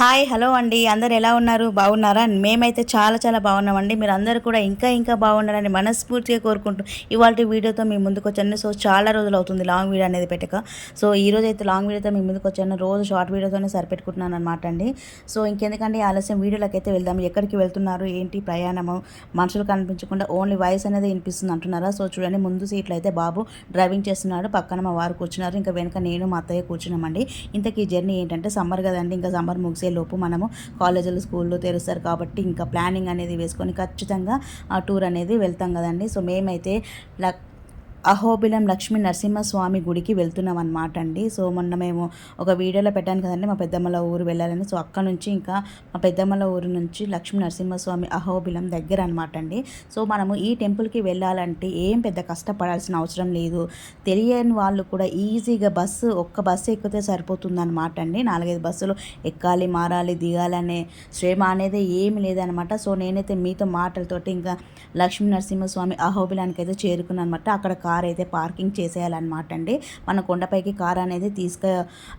Hi hello అండి. అందరు ఎలా ఉన్నారు? బాగున్నారా? మేమైతే చాలా చాలా బాగున్నామండి. మీరు అందరూ కూడా ఇంకా ఇంకా బాగున్నారని మనస్ఫూర్తిగా కోరుకుంటూ ఇవాళ వీడియోతో మీ ముందుకు వచ్చాను సో చాలా రోజులు అవుతుంది లాంగ్ వీడియో అనేది పెట్టక. సో ఈ రోజు అయితే లాంగ్ వీడియోతో మీ ముందుకు వచ్చాను రోజు షార్ట్ వీడియోతోనే సరిపెట్టుకుంటున్నాను అనమాట అండి. సో ఇంకెందుకంటే ఆలస్యం వీడియోలోకి అయితే వెళ్దాం. ఎక్కడికి వెళ్తున్నారు? ఏంటి ప్రయాణము? మనుషులు కనిపించకుండా ఓన్లీ వాయిస్ అనేది వినిపిస్తుంది అంటున్నారా? సో చూడండి ముందు సీట్లో అయితే బాబు డ్రైవింగ్ చేస్తున్నాడు. పక్కన మా వారు కూర్చున్నారు. ఇంకా వెనుక నేను మా అత్తయ్య కూర్చున్నామండి. ఇంతకీ జర్నీ ఏంటంటే సమ్మర్ కదండి. ఇంకా సమ్మర్ ముగిసే లోపు మనము కాలేజీలు స్కూళ్ళు తెరుస్తారు కాబట్టి ఇంకా ప్లానింగ్ అనేది వేసుకొని ఖచ్చితంగా ఆ టూర్ అనేది వెళ్తాం కదండి. సో మేమైతే లక్ అహోబిలం లక్ష్మీ నరసింహస్వామి గుడికి వెళ్తున్నాం అనమాట అండి సో మొన్న మేము ఒక వీడియోలో పెట్టాను కదండి మా పెద్దమ్మల ఊరు వెళ్ళాలని. సో అక్కడ నుంచి ఇంకా మా పెద్దమ్మల ఊరు నుంచి లక్ష్మీ నరసింహస్వామి అహోబిలం దగ్గర అనమాట అండి సో మనము ఈ టెంపుల్కి వెళ్ళాలంటే ఏం పెద్ద కష్టపడాల్సిన అవసరం లేదు. తెలియని వాళ్ళు కూడా ఈజీగా బస్సు ఒక్క బస్సు ఎక్కితే సరిపోతుందన్నమాట అండి నాలుగైదు బస్సులు ఎక్కాలి మారాలి దిగాలనే శ్రమ అనేది ఏమి లేదనమాట సో నేనైతే మీతో మాటలతోటి ఇంకా లక్ష్మీ నరసింహస్వామి అహోబిలానికి అయితే చేరుకున్నాను అనమాట అక్కడ కార్ అయితే పార్కింగ్ చేసేయాలన్నమాట అండి మన కొండపైకి కార్ అనేది తీసుక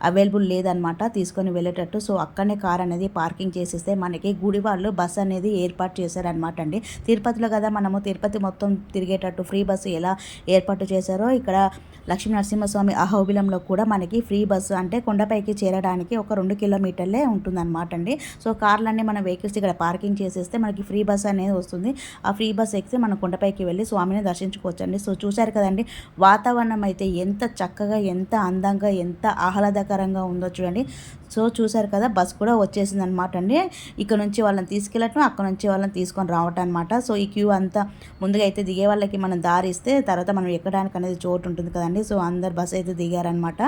అవైలబుల్ లేదనమాట తీసుకొని వెళ్ళేటట్టు. సో అక్కడనే కార్ అనేది పార్కింగ్ చేసేస్తే మనకి గుడి వాళ్ళు బస్ అనేది ఏర్పాటు చేశారనమాట అండి తిరుపతిలో కదా మనము తిరుపతి మొత్తం తిరిగేటట్టు ఫ్రీ బస్సు ఎలా ఏర్పాటు చేశారో ఇక్కడ లక్ష్మీ నరసింహస్వామి అహోబిలంలో కూడా మనకి ఫ్రీ బస్సు అంటే కొండపైకి చేరడానికి ఒక రెండు కిలోమీటర్లే ఉంటుందన్నమాట అండి సో కార్లన్నీ మన వెహికల్స్ ఇక్కడ పార్కింగ్ చేసేస్తే మనకి ఫ్రీ బస్ అనేది వస్తుంది. ఆ ఫ్రీ బస్ ఎక్కితే మనం కొండపైకి వెళ్ళి స్వామిని దర్శించుకోవచ్చు అండి సో చూశారు కదండి? వాతావరణం అయితే ఎంత చక్కగా ఎంత అందంగా ఎంత ఆహ్లాదకరంగా ఉందో చూడండి. సో చూసారు కదా బస్ కూడా వచ్చేసింది అనమాట అండి. ఇక్కడ నుంచి వాళ్ళని తీసుకెళ్ళటం అక్కడ నుంచి వాళ్ళని తీసుకొని రావటం అనమాట సో ఈ క్యూ అంతా ముందుగా అయితే దిగే వాళ్ళకి మనం దారి ఇస్తే తర్వాత మనం ఎక్కడానికి అనేది చోటు ఉంటుంది కదండి. సో అందరు బస్ అయితే దిగారనమాట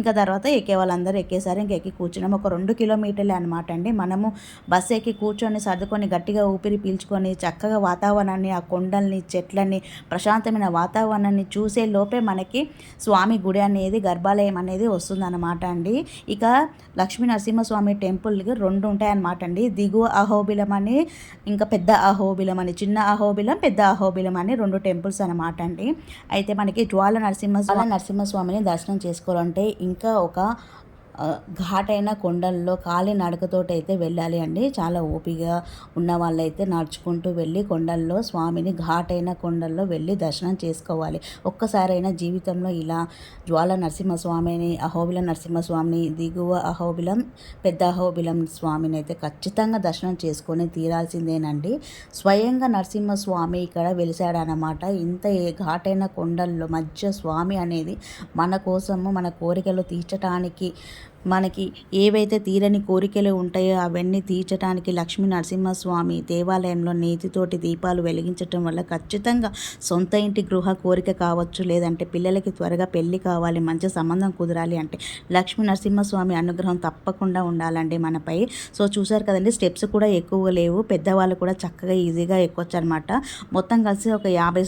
ఇంకా తర్వాత ఎక్కే వాళ్ళందరూ ఎక్కేసారి. ఇంకా ఎక్కి కూర్చున్నాం. ఒక రెండు కిలోమీటర్లే అనమాట అండి. మనము బస్ ఎక్కి కూర్చొని సర్దుకొని గట్టిగా ఊపిరి పీల్చుకొని చక్కగా వాతావరణాన్ని ఆ కొండల్ని చెట్లని ప్రశాంతమైన వాతావరణాన్ని చూసే లోపే మనకి స్వామి గుడి అనేది గర్భాలయం అనేది వస్తుందన్నమాట అండి. ఇక లక్ష్మీ నరసింహస్వామి టెంపుల్కి రెండు ఉంటాయన్నమాట అండి. దిగువ అహోబిలం అని ఇంకా పెద్ద అహోబిలం అని చిన్న అహోబిలం పెద్ద అహోబిలం అని రెండు టెంపుల్స్ అనమాట అండి. అయితే మనకి జ్వాల నరసింహస్వామి నరసింహస్వామిని దర్శనం చేసుకోవాలంటే ఇంకా ఒక ఘాటైన కొండల్లో కాలి నడకతోటి అయితే వెళ్ళాలి అండి. చాలా ఓపిగా ఉన్న వాళ్ళైతే నడుచుకుంటూ వెళ్ళి కొండల్లో స్వామిని ఘాటైన కొండల్లో వెళ్ళి దర్శనం చేసుకోవాలి. ఒక్కసారైనా జీవితంలో ఇలా జ్వాల నరసింహస్వామిని అహోబిలం నరసింహస్వామిని దిగువ అహోబిలం పెద్ద అహోబిలం స్వామిని అయితే ఖచ్చితంగా దర్శనం చేసుకొని తీరాల్సిందేనండి. స్వయంగా నరసింహస్వామి ఇక్కడ వెలిశాడనమాట ఇంత ఏ ఘాటైన కొండల్లో మధ్య స్వామి అనేది మన కోసము మన కోరికలు తీర్చటానికి మనకి ఏవైతే తీరని కోరికలు ఉంటాయో అవన్నీ తీర్చడానికి లక్ష్మీ నరసింహస్వామి దేవాలయంలో నేతితోటి దీపాలు వెలిగించటం వల్ల ఖచ్చితంగా సొంత ఇంటి గృహ కోరిక కావచ్చు లేదంటే పిల్లలకి త్వరగా పెళ్ళి కావాలి మంచి సంబంధం కుదరాలి అంటే లక్ష్మీ నరసింహస్వామి అనుగ్రహం తప్పకుండా ఉండాలండి మనపై. సో చూసారు కదండి స్టెప్స్ కూడా ఎక్కువ లేవు. పెద్దవాళ్ళు కూడా చక్కగా ఈజీగా ఎక్కొచ్చు అనమాట మొత్తం కలిసి ఒక యాభై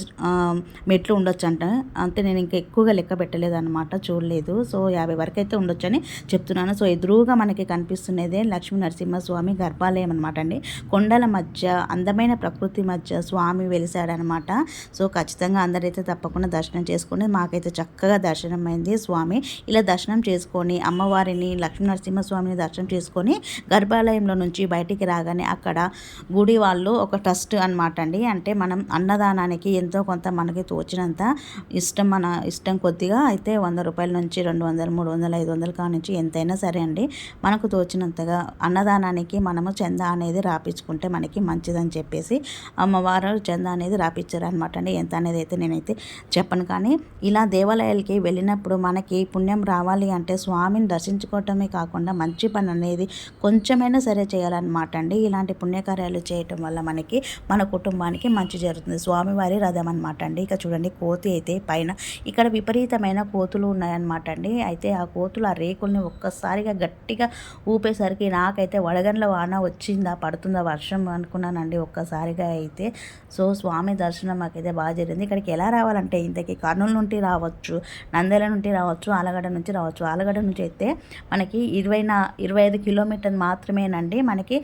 మెట్లు ఉండొచ్చు అంట అంటే నేను ఇంకా ఎక్కువగా లెక్క పెట్టలేదు అనమాట చూడలేదు. సో యాభై వరకు అయితే ఉండొచ్చని చెప్తున్నాను సో ఎదురుగా మనకి కనిపిస్తున్నదే లక్ష్మీ నరసింహస్వామి గర్భాలయం అనమాట అండి. కొండల మధ్య అందమైన ప్రకృతి మధ్య స్వామి వెలిశాడనమాట సో ఖచ్చితంగా అందరైతే తప్పకుండా దర్శనం చేసుకుని మాకైతే చక్కగా దర్శనం అయింది స్వామి. ఇలా దర్శనం చేసుకొని అమ్మవారిని లక్ష్మీ నరసింహస్వామిని దర్శనం చేసుకొని గర్భాలయంలో నుంచి బయటికి రాగానే అక్కడ గుడి వాళ్ళు ఒక ట్రస్ట్ అనమాట అండి. అంటే మనం అన్నదానానికి ఎంతో కొంత మనకి తోచినంత ఇష్టం మన ఇష్టం కొద్దిగా అయితే వంద రూపాయల నుంచి రెండు వందలు మూడు వందలు ఐదు వందలు కానుంచి ఎంతైనా సరే అండి మనకు తోచినంతగా అన్నదానానికి మనము చందా అనేది రాపించుకుంటే మనకి మంచిదని చెప్పేసి అమ్మవారు చందా అనేది రాపించారు అనమాట అండి. ఎంత అనేది అయితే నేనైతే చెప్పను. కానీ ఇలా దేవాలయాలకి వెళ్ళినప్పుడు మనకి పుణ్యం రావాలి అంటే స్వామిని దర్శించుకోవటమే కాకుండా మంచి పని అనేది కొంచెమైనా సరే చేయాలన్నమాట అండి. ఇలాంటి పుణ్యకార్యాలు చేయటం వల్ల మనకి మన కుటుంబానికి మంచి జరుగుతుంది. స్వామివారి రథం అనమాట అండి. ఇక చూడండి కోతి అయితే పైన ఇక్కడ విపరీతమైన కోతులు ఉన్నాయన్నమాట అండి. అయితే ఆ కోతులు ఆ రేకుల్ని ఒక్కసారిగా గట్టిగా ఊపేసరికి నాకైతే వడగండ్ల వాన వచ్చిందా పడుతుందా వర్షం అనుకున్నానండి ఒక్కసారిగా అయితే. సో స్వామి దర్శనం మాకైతే బాగా జరిగింది. ఇక్కడికి ఎలా రావాలంటే ఇంతకీ కర్నూలు నుండి రావచ్చు నంద్యాల నుండి రావచ్చు ఆలగడ్డ నుంచి రావచ్చు. ఆలగడ్డ నుంచి అయితే మనకి ఇరవై నా ఇరవై ఐదు కిలోమీటర్ మాత్రమేనండి. మనకి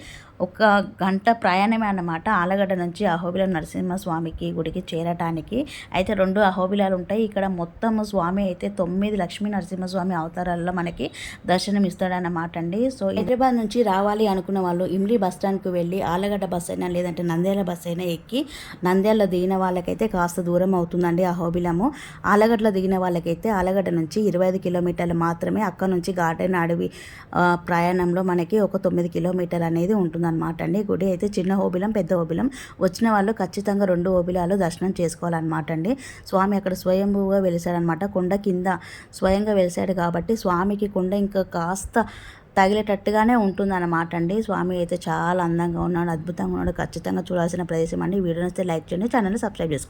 ఒక గంట ప్రయాణమే అన్నమాట ఆలగడ్డ నుంచి అహోబిల నరసింహస్వామికి గుడికి చేరటానికి. అయితే రెండు అహోబిలాలు ఉంటాయి ఇక్కడ మొత్తం స్వామి అయితే తొమ్మిది లక్ష్మీ నరసింహస్వామి అవతారాల్లో మనకి దర్శనం ఇస్తాడన్నమాట అండి సో హైదరాబాద్ నుంచి రావాలి అనుకున్న వాళ్ళు ఇమ్లీ బస్ స్టాండ్కి వెళ్ళి ఆలగడ్డ బస్ అయినా లేదంటే నంద్యాల బస్ అయినా ఎక్కి నంద్యాలలో దిగిన వాళ్ళకైతే కాస్త దూరం అవుతుందండి ఆ హోబిలము. ఆలగడ్డలో దిగిన వాళ్ళకైతే ఆలగడ్డ నుంచి ఇరవై ఐదు కిలోమీటర్లు మాత్రమే అక్కడ నుంచి గార్డెన్ అడవి ప్రయాణంలో మనకి ఒక తొమ్మిది కిలోమీటర్ అనేది ఉంటుందన్నమాట అండి గుడి అయితే చిన్న హోబిలం పెద్ద హోబిలం. వచ్చిన వాళ్ళు ఖచ్చితంగా రెండు హోబిలాలు దర్శనం చేసుకోవాలన్నమాట అండి స్వామి అక్కడ స్వయంభూగా వెలిసాడనమాట కొండ కింద స్వయంగా వెలిసాడు కాబట్టి స్వామికి కొండ ఇంకా కాస్త తగిలేటట్టుగానే ఉంటుందన్నమాట అండి. స్వామి అయితే చాలా అందంగా ఉన్నాడు అద్భుతంగా ఉన్నాడు. ఖచ్చితంగా చూడాల్సిన ప్రదేశం అండి. వీడియో నచ్చితే లైక్ చేయండి ఛానల్ని సబ్స్క్రైబ్ చేసుకోండి.